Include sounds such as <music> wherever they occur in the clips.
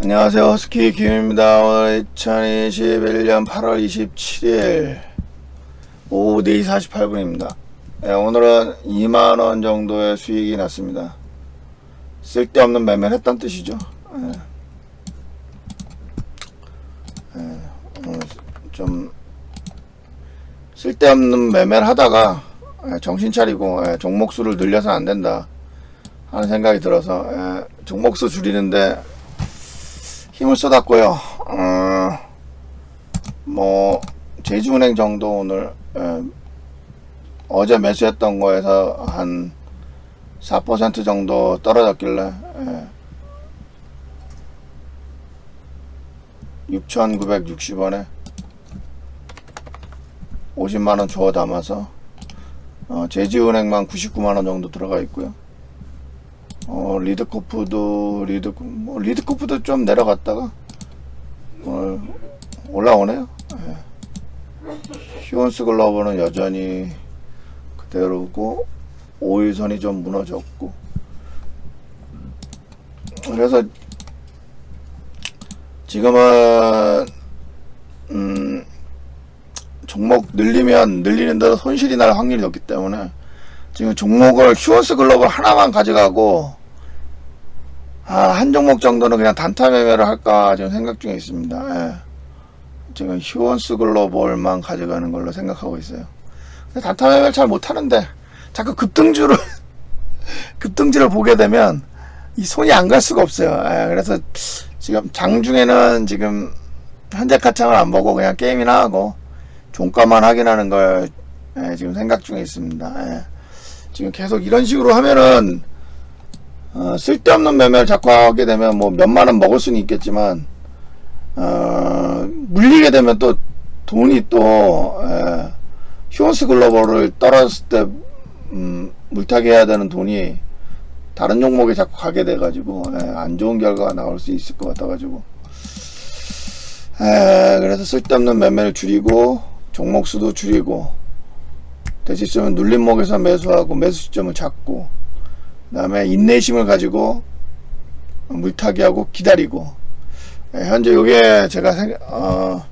안녕하세요. 허스키 김입니다. 오늘 2021년 8월 27일 오후 4시 48분입니다. 예, 오늘은 2만원 정도의 수익이 났습니다. 쓸데없는 매매를 했단 뜻이죠. 예. 예, 오늘 좀 쓸데없는 매매를 하다가 예, 정신 차리고 예, 종목수를 늘려서 안 된다 하는 생각이 들어서 예, 종목수 줄이는데 힘을 쏟았고요. 어, 뭐 제주은행 정도 오늘 에, 어제 매수했던 거에서 한 4% 정도 떨어졌길래 에, 6,960원에 50만 원 주워 담아서 어, 제주은행만 99만 원 정도 들어가 있고요. 어, 리드코프도 리드 뭐 리드코프도 좀 내려갔다가 오늘 올라오네요. 예. 휴원스 글로벌은 여전히 그대로고 오일선이 좀 무너졌고 그래서 지금은 음 종목 늘리면 늘리는 대로 손실이 날 확률이 높기 때문에 지금 종목을 휴원스 글로벌 하나만 가져가고 아, 한 종목 정도는 그냥 단타 매매를 할까 지금 생각 중에 있습니다. 예. 지금 휴원스 글로벌만 가져가는 걸로 생각하고 있어요. 단타 매매를 잘 못하는데 자꾸 급등주를 <laughs> 급등주를 보게 되면 이 손이 안 갈 수가 없어요. 예, 그래서 지금 장중에는 지금 현재 가창을 안 보고 그냥 게임이나 하고 종가만 확인하는 걸 예, 지금 생각 중에 있습니다. 예. 지금 계속 이런 식으로 하면은 어, 쓸데없는 매매를 자꾸 하게 되면 뭐 몇만 원 먹을 수는 있겠지만 어, 물리게 되면 또 돈이 또 에, 휴원스 글로벌을 떨어졌을 때 음, 물타기 해야 되는 돈이 다른 종목에 자꾸 가게 돼가지고 에, 안 좋은 결과가 나올 수 있을 것 같아가지고. 에, 그래서 쓸데없는 매매를 줄이고 종목 수도 줄이고 될수 있으면 눌림목에서 매수하고 매수 시점을 잡고 그 다음에 인내심을 가지고 물타기하고 기다리고 예, 현재 요게 제가 생, 어,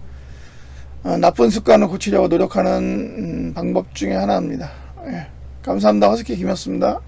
어, 나쁜 습관을 고치려고 노력하는 음, 방법 중에 하나입니다. 예, 감사합니다. 허스키 김이었습니다.